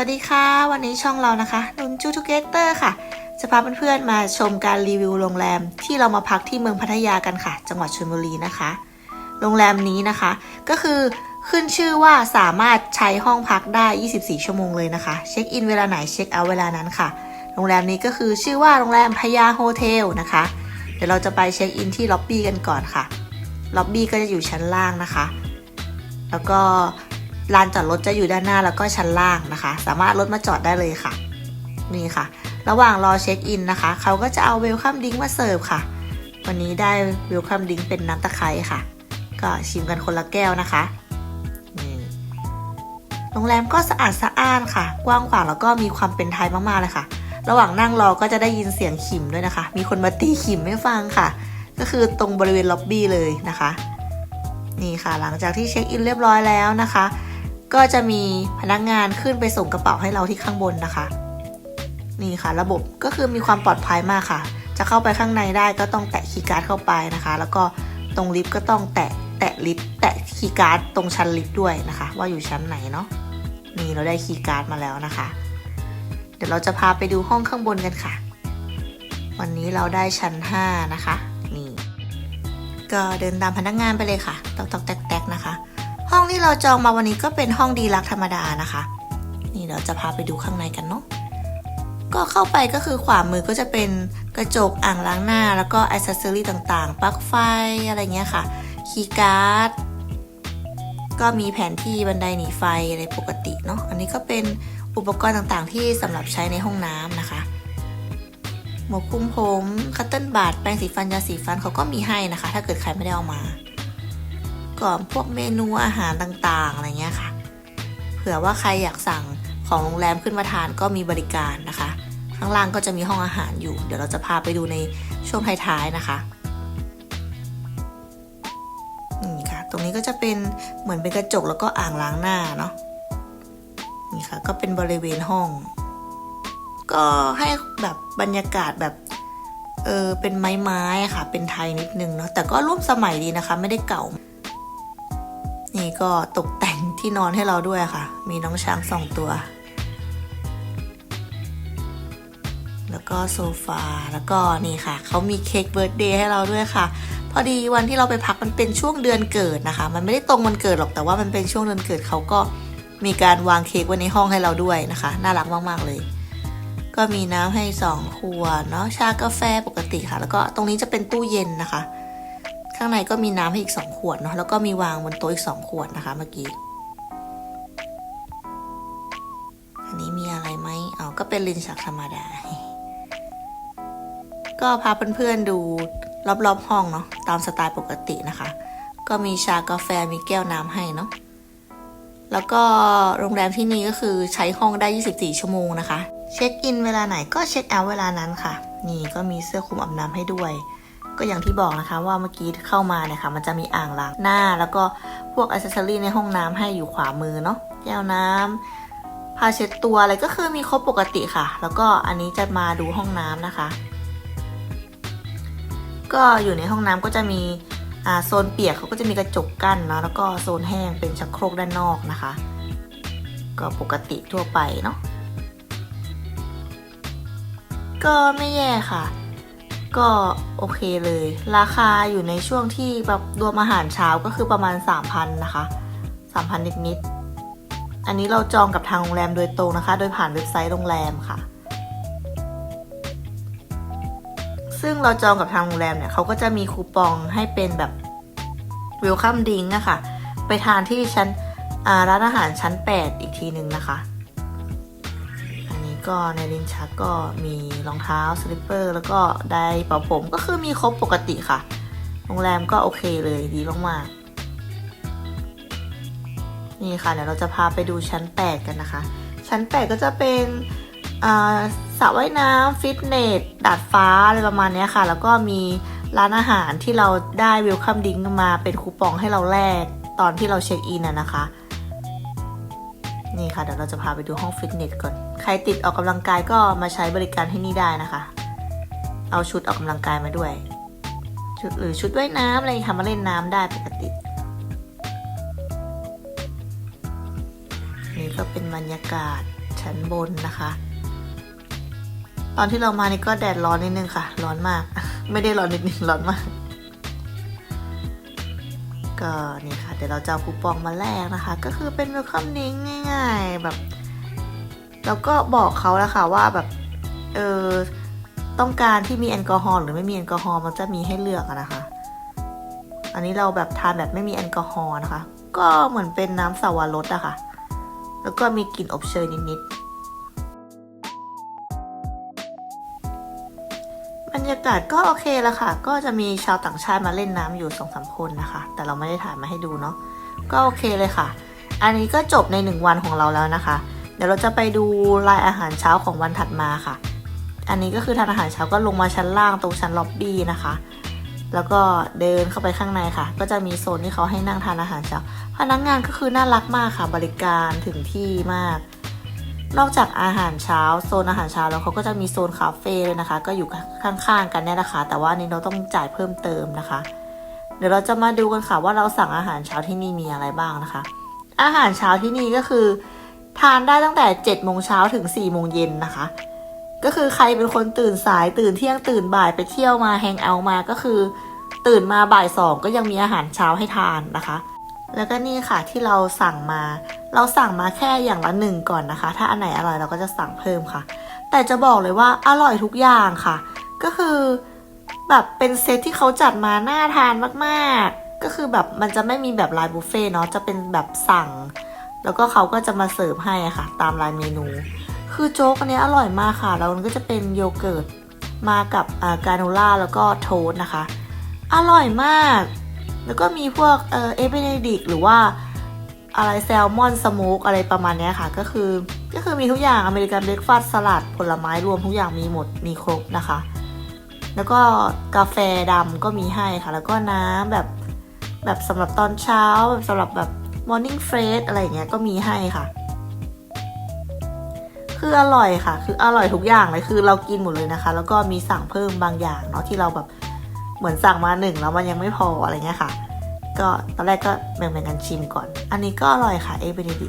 วัสดีค่ะ วันนี้ช่องเรานะคะนุนจูทูเกเตอร์ค่ะ จะพาเพื่อนๆมาชมการรีวิวโรงแรม ที่เรามาพักที่เมืองพัทยากันค่ะ จังหวัดชลบุรีนะคะ โรงแรมนี้นะคะ ก็คือขึ้นชื่อว่าสามารถใช้ห้องพักได้ 24 ชั่วโมงเลยนะคะ เช็คอินเวลาไหนเช็คเอาท์เวลานั้นค่ะ โรงแรมนี้ก็คือชื่อว่าโรงแรมพยาโฮเทลนะคะ เดี๋ยวเราจะไปเช็คอินที่ล็อบบี้กันก่อนค่ะ ล็อบบี้ก็จะอยู่ชั้นล่างนะคะ แล้วก็ ลานจอดรถจะอยู่ด้านหน้าแล้วก็ชั้นล่างนะคะ สามารถรถมาจอดได้เลยค่ะ นี่ค่ะ ระหว่างรอเช็คอินนะคะ เขาก็จะเอาเวลคัมดิ้งมาเสิร์ฟค่ะ วันนี้ได้เวลคัมดิ้งเป็นน้ำตะไคร้ค่ะ ก็ชิมกันคนละแก้วนะคะนี่โรงแรมก็สะอาดสะอ้านค่ะ กว้างขวางแล้วก็มีความเป็นไทยมากๆเลยค่ะ ระหว่างนั่งรอก็จะได้ยินเสียงขิมด้วยนะคะ มีคนมาตีขิมให้ฟังค่ะ ก็คือตรงบริเวณล็อบบี้เลยนะคะ นี่ค่ะ หลังจากที่เช็คอินเรียบร้อยแล้วนะคะ ก็จะมีพนักงานขึ้นไปส่งกระเป๋าให้เราที่ข้างบนนะคะ นี่ค่ะ ระบบก็คือมีความปลอดภัยมากค่ะ จะเข้าไปข้างในได้ก็ต้องแตะคีย์การ์ดเข้าไปนะคะ แล้วก็ตรงลิฟต์ก็ต้องแตะแตะลิฟต์แตะคีย์การ์ดตรงชั้นลิฟต์ด้วยนะคะ ว่าอยู่ชั้นไหนเนาะนี่เราได้คีย์การ์ดมาแล้วนะคะ เดี๋ยวเราจะพาไปดูห้องข้างบนกันค่ะ วันนี้เราได้ชั้น 5 นะคะ นี่ ก็เดินตามพนักงานไปเลยค่ะตอกตอกแตกแตกนะคะ ห้องที่เราจองมาวันนี้ก็เป็นห้องดีลักธรรมดานะคะ นี่เราจะพาไปดูข้างในกันเนาะก็เข้าไปก็คือขวามือก็จะเป็นกระจกอ่างล้างหน้า แล้วก็อิสเซอรี่ต่างๆ ปลั๊กไฟอะไรเงี้ยค่ะ คีย์การ์ด ก็มีแผนที่บันไดหนีไฟอะไรปกติเนาะ อันนี้ก็เป็นอุปกรณ์ต่างๆ ที่สำหรับใช้ในห้องน้ำนะคะ หมวกคุมผม คัตเติ้ลบาดแปรงสีฟัน ยาสีฟันเขาก็มีให้นะคะ ถ้าเกิดใครไม่ได้เอามา ก่อนพวกเมนูอาหารต่างๆอะไรเงี้ยค่ะ เผื่อว่าใครอยากสั่งของโรงแรมขึ้นมาทานก็มีบริการนะคะ ข้างล่างก็จะมีห้องอาหารอยู่ เดี๋ยวเราจะพาไปดูในช่วงท้ายๆนะคะนี่ค่ะ ตรงนี้ก็จะเป็นเหมือนเป็นกระจกแล้วก็อ่างล้างหน้าเนาะนี่ค่ะ ก็เป็นบริเวณห้อง ก็ให้แบบบรรยากาศแบบเออเป็นไม้ๆค่ะ เป็นไทยนิดนึงเนาะแต่ก็ร่วมสมัยดีนะคะ ไม่ได้เก่า ก็ตกแต่งที่นอนให้เราด้วยค่ะ มีน้องช้างสองตัว แล้วก็โซฟา แล้วก็นี่ค่ะ เขามีเค้กเบิร์ดเดย์ให้เราด้วยค่ะ พอดีวันที่เราไปพักมันเป็นช่วงเดือนเกิดนะคะ มันไม่ได้ตรงวันเกิดหรอก แต่ว่ามันเป็นช่วงเดือนเกิดเขาก็มีการวางเค้กไว้ในห้องให้เราด้วยนะคะ น่ารักมาก ๆ เลย ก็มีน้ำให้สองขวดเนาะ ชากาแฟปกติค่ะ แล้วก็ตรงนี้จะเป็นตู้เย็นนะคะ ข้างในก็มีน้ำให้อีก 2 ขวดเนาะแล้วก็มีวางบนโต๊ะอีก 2 ขวดนะคะเมื่อกี้อันนี้มีอะไรไหมอ๋อก็เป็นลินชักธรรมดา ก็พาเพื่อนๆดูรอบๆห้องเนาะตามสไตล์ปกตินะคะ ก็มีชากาแฟมีแก้วน้ำให้เนาะแล้วก็โรงแรมที่นี่ก็คือใช้ห้องได้ 24 ชั่วโมงนะคะ เช็คอินเวลาไหนก็เช็คเอาท์เวลานั้นค่ะ นี่ก็มีเสื้อคลุมอาบน้ำให้ด้วย ก็อย่างที่บอกนะคะว่าเมื่อกี้เข้ามาเนี่ยค่ะมันจะมีอ่างล้างหน้า แล้วก็พวกอิสเซอรี่ในห้องน้ำให้อยู่ขวามือเนาะแก้วน้ำผ้าเช็ดตัวอะไรก็คือมีครบปกติค่ะ แล้วก็อันนี้จะมาดูห้องน้ำนะคะ ก็อยู่ในห้องน้ำก็จะมีโซนเปียกเขาก็จะมีกระจกกั้นเนาะแล้วก็โซนแห้งเป็นชักโครกด้านนอกนะคะ ก็ปกติทั่วไปเนาะก็ไม่แย่ค่ะ ก็โอเคเลย ราคาอยู่ในช่วงที่แบบรวมอาหารเช้าก็คือประมาณ 3,000 นะคะ 3,000 นิดๆอันนี้เราจองกับทางโรงแรมโดยตรงนะคะ โดยผ่านเว็บไซต์โรงแรมค่ะ ซึ่งเราจองกับทางโรงแรมเนี่ยเขาก็จะมีคูปองให้เป็นแบบเวลคัมดิงอะค่ะไปทานที่ชั้นร้านอาหารชั้น 8 อีกทีหนึ่งนะคะ ก็ในลิ้นชักก็มีรองเท้าสลิปเปอร์ แล้วก็ไดร์เป่าผมก็คือมีครบปกติค่ะ โรงแรมก็โอเคเลยดีมากๆนี่ค่ะเดี๋ยวเราจะพาไปดูชั้น 8 กันนะคะ ชั้น 8 ก็จะเป็นสระว่ายน้ำฟิตเนสดาดฟ้าอะไรประมาณนี้ค่ะ แล้วก็มีร้านอาหารที่เราได้เวลคัมดิ้งมาเป็นคูปองให้เราแลกตอนที่เราเช็คอินอะนะคะ นี่ค่ะเดี๋ยวเราจะพาไปดูห้องฟิตเนสก่อน ใครติดออกกำลังกายก็มาใช้บริการที่นี่ได้นะคะ เอาชุดออกกำลังกายมาด้วย ชุดหรือชุดว่ายน้ำอะไรค่ะมาเล่นน้ำได้ปกติ นี่ก็เป็นบรรยากาศชั้นบนนะคะ ตอนที่เรามานี่ก็แดดร้อนนิดนึงค่ะ ร้อนมาก ไม่ได้ร้อนนิดนึงร้อนมาก ก็นี่ค่ะ เดี๋ยวเราจะเอาคูปองมาแลกนะคะ ก็คือเป็น welcome drink ง่าย ๆ แบบ แล้วก็บอกเขาแล้วค่ะว่าแบบ เออต้องการที่มีแอลกอฮอล์หรือไม่มีแอลกอฮอล์มันจะมีให้เลือกนะคะ อันนี้เราแบบทานแบบไม่มีแอลกอฮอล์นะคะ ก็เหมือนเป็นน้ำสาวรสอะค่ะ แล้วก็มีกลิ่นอบเชยนิดๆ รยากาศก็โอเคแล้วค่ะ ก็จะมีชาวต่างชาติมาเล่นน้ำอยู่สองสามคนนะคะ แต่เราไม่ได้ถ่ายมาให้ดูเนาะ ก็โอเคเลยค่ะ อันนี้ก็จบในหนึ่งวันของเราแล้วนะคะ เดี๋ยวเราจะไปดูรายอาหารเช้าของวันถัดมาค่ะ อันนี้ก็คือทานอาหารเช้าก็ลงมาชั้นล่างตรงชั้นล็อบบี้นะคะ แล้วก็เดินเข้าไปข้างในค่ะ ก็จะมีโซนที่เขาให้นั่งทานอาหารเช้า พนักงานก็คือน่ารักมากค่ะ บริการถึงที่มาก นอกจากอาหารเช้าโซนอาหารเช้าแล้วเขาก็จะมีโซนคาเฟ่เลยนะคะ ก็อยู่ข้างๆกันเนี่ยนะคะ แต่ว่านี้เราต้องจ่ายเพิ่มเติมนะคะ เดี๋ยวเราจะมาดูกันค่ะว่าเราสั่งอาหารเช้าที่นี่มีอะไรบ้างนะคะ อาหารเช้าที่นี่ก็คือ ทานได้ตั้งแต่7โมงเช้าถึง4โมงเย็นนะคะ ก็คือใครเป็นคนตื่นสายตื่นเที่ยงตื่นบ่ายไปเที่ยวมาแฮงเอามาก็คือ ตื่นมาบ่ายสองก็ยังมีอาหารเช้าให้ทานนะคะ แล้วก็นี่ค่ะที่เราสั่งมา เราสั่งมาแค่อย่างละหนึ่งก่อนนะคะ ถ้าอันไหนอร่อยเราก็จะสั่งเพิ่มค่ะ แต่จะบอกเลยว่าอร่อยทุกอย่างค่ะ ก็คือแบบเป็นเซตที่เขาจัดมาน่าทานมากๆ ก็คือแบบมันจะไม่มีแบบลายบุฟเฟ่เนาะจะเป็นแบบสั่ง แล้วก็เขาก็จะมาเสิร์ฟให้ค่ะ ตามลายเมนู คือโจ๊กอันนี้อร่อยมากค่ะ แล้วมันก็จะเป็นโยเกิร์ตมากับการโนล่าแล้วก็โทสนะคะ อร่อยมาก แล้วก็มีพวกเอเอเบเนดิกหรือว่าอะไรแซลมอนสโมกอะไรประมาณนี้ค่ะ ก็คือก็คือมีทุกอย่างอเมริกันเบรกฟาสต์สลัดผลไม้รวมทุกอย่างมีหมดมีครบนะคะ แล้วก็กาแฟดำก็มีให้ค่ะ แล้วก็น้ำแบบแบบสำหรับตอนเช้าแบบสำหรับแบบ morning fresh อะไรอย่างเงี้ยก็มีให้ค่ะ คืออร่อยค่ะ คืออร่อยทุกอย่างเลยคือเรากินหมดเลยนะคะ แล้วก็มีสั่งเพิ่มบางอย่างเนาะที่เราแบบ เหมือนสั่งมาหนึ่งแล้วมันยังไม่พออะไรเงี้ยค่ะ ก็ตอนแรกก็แบ่งๆกันชิมก่อน อันนี้ก็อร่อยค่ะเอเบเนดิ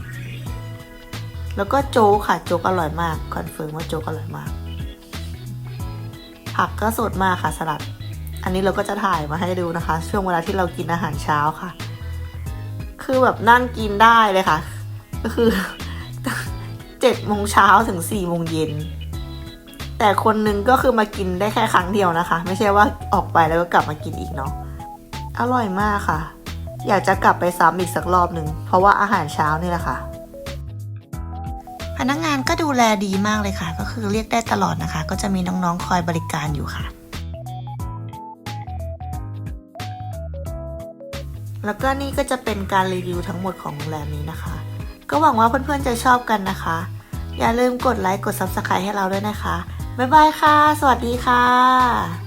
แล้วก็โจ๊กค่ะโจ๊กอร่อยมากคอนเฟิร์มว่าโจ๊กอร่อยมาก ผักก็สดมากค่ะสลัด อันนี้เราก็จะถ่ายมาให้ดูนะคะ ช่วงเวลาที่เรากินอาหารเช้าค่ะ คือแบบนั่งกินได้เลยค่ะ ก็คือเจ็ดโมงเช้าถึงสี่โมงเย็น แต่คนนึงก็คือมากินได้แค่ครั้งเดียวนะคะ ไม่ใช่ว่าออกไปแล้วก็กลับมากินอีกเนาะอร่อยมากค่ะ อยากจะกลับไปซ้ำอีกสักรอบหนึ่งเพราะว่าอาหารเช้านี่แหละค่ะ พนักงานก็ดูแลดีมากเลยค่ะ ก็คือเรียกได้ตลอดนะคะ ก็จะมีน้องๆคอยบริการอยู่ค่ะ แล้วก็นี่ก็จะเป็นการรีวิวทั้งหมดของโรงแรมนี้นะคะ ก็หวังว่าเพื่อนๆจะชอบกันนะคะ อย่าลืมกดไลค์กด Subscribe ให้เราด้วยนะคะ บ๊ายบายค่ะ สวัสดีค่ะ